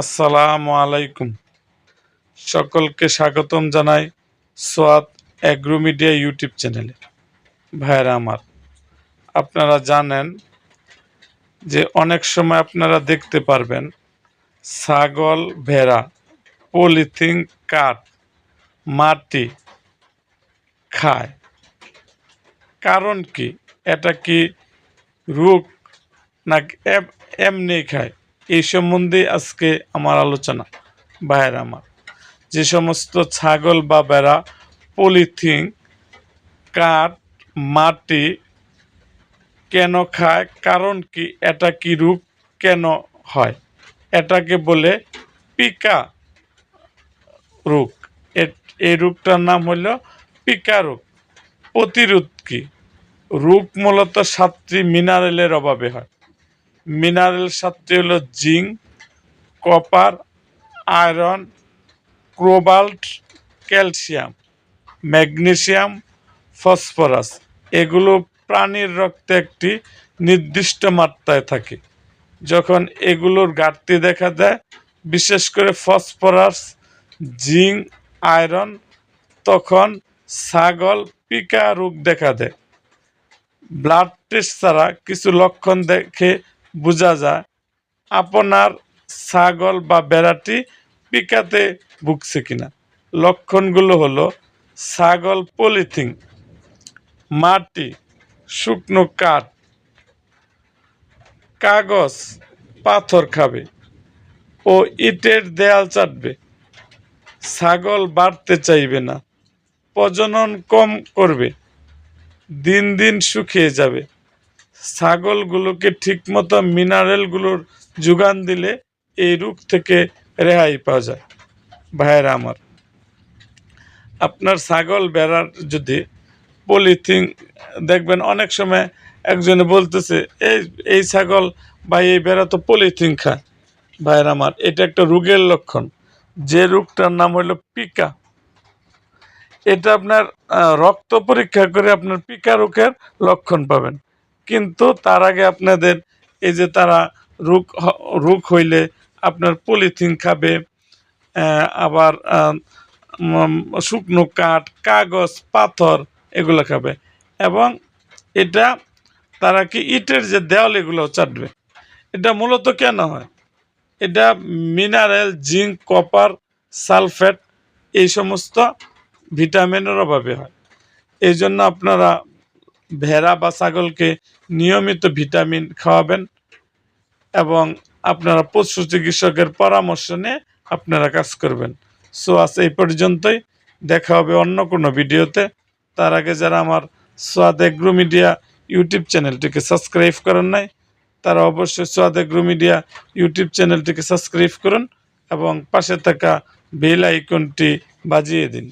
আসসালামু আলাইকুম। সকলকে স্বাগতম জানাই সোয়াদ অ্যাগ্রো মিডিয়া ইউটিউব চ্যানেলে। ভাইরা আমার, আপনারা জানেন যে অনেক সময় আপনারা দেখতে পারবেন ছাগল, ভেড়া, পলিথিন, কাঠ, মাটি খায়। কারণ কি? এটা কি রোগ না এম- এমনি খায়? এই সম্বন্ধে আজকে আমার আলোচনা, ভাইয়ের আমার। যে সমস্ত ছাগল বা বেড়া পলিথিন, কাঠ, মাটি কেন খায়, কারণ কি, এটা কি রূপ কেন হয়, এটাকে বলে পিকা রোগ এই রোগটার নাম হলো পিকা রোগ প্রতিরোধ কি? রোগ মূলত সাতটি মিনারেলের অভাবে হয়। মিনারেল সাতটি হলো zinc, copper, iron cobalt calcium, magnesium, phosphorus. এগুলো প্রাণীর রক্তে একটি নির্দিষ্ট মাত্রায় থাকে। যখন এগুলোর ঘাটতি দেখা দেয়, বিশেষ করে ফসফরাস, জিঙ্ক, আয়রন, তখন ছাগল, পিকা রোগ দেখা দেয়। ব্লাড টেস্ট ছাড়া কিছু লক্ষণ দেখে বোঝা যায়। আপনার ছাগল বা বেড়াটি পিকাতে ভুগছে কিনা? লক্ষণগুলো হলো ছাগল পলিথিন, মাটি, শুকনো কাঠ, কাগজ, পাথর খাবে ও ইটের দেয়াল চাটবে। ছাগল বাড়তে চাইবে না, প্রজনন কম করবে, দিন দিন শুকিয়ে যাবে। ছাগলগুলোকে ঠিকমতো মিনারেলগুলোর যোগান দিলে এই রোগ থেকে রেহাই পাওয়া যায়। ভাইয়েরা আমার, আপনার ছাগল বেড়ার যদি পলিথিন, দেখবেন অনেক সময় একজনে বলতেছে, এই এই ছাগল বা এই বেড়া তো পলিথিন খায়। ভাইয়ের আমার, এটা একটা রোগের লক্ষণ। যে রোগটার নাম হলো পিকা। এটা আপনার রক্ত পরীক্ষা করে আপনার পিকা রোগের লক্ষণ পাবেন। কিন্তু তার আগে আপনাদের এই যে তারা রোগ রোগ হইলে আপনার পলিথিন খাবে আবার শুকনো কাঠ, কাগজ, পাথর এগুলো খাবে। এবং এটা তারা কি ইটের যে দেওয়াল এগুলো চাটবে। এটা মূলত কেন হয়? এটা মিনারেল, জিঙ্ক, কপার, সালফেট এই সমস্ত ভিটামিনের অভাবে হয়। এই জন্য আপনারা ভেড়া বা ছাগলকে নিয়মিত ভিটামিন খাওয়াবেন এবং আপনারা পশু চিকিৎসকের পরামর্শ নিয়ে আপনারা কাজ করবেন। সো, আজ এই পর্যন্তই। দেখা হবে অন্য কোনো ভিডিওতে। তার আগে যারা আমার সোয়াদ এগ্রো মিডিয়া ইউটিউব চ্যানেলটিকে সাবস্ক্রাইব করেন নাই, তারা অবশ্যই সোয়াদ এগ্রো মিডিয়া ইউটিউব চ্যানেলটিকে সাবস্ক্রাইব করুন এবং পাশে থাকা বেল আইকনটি বাজিয়ে দিন।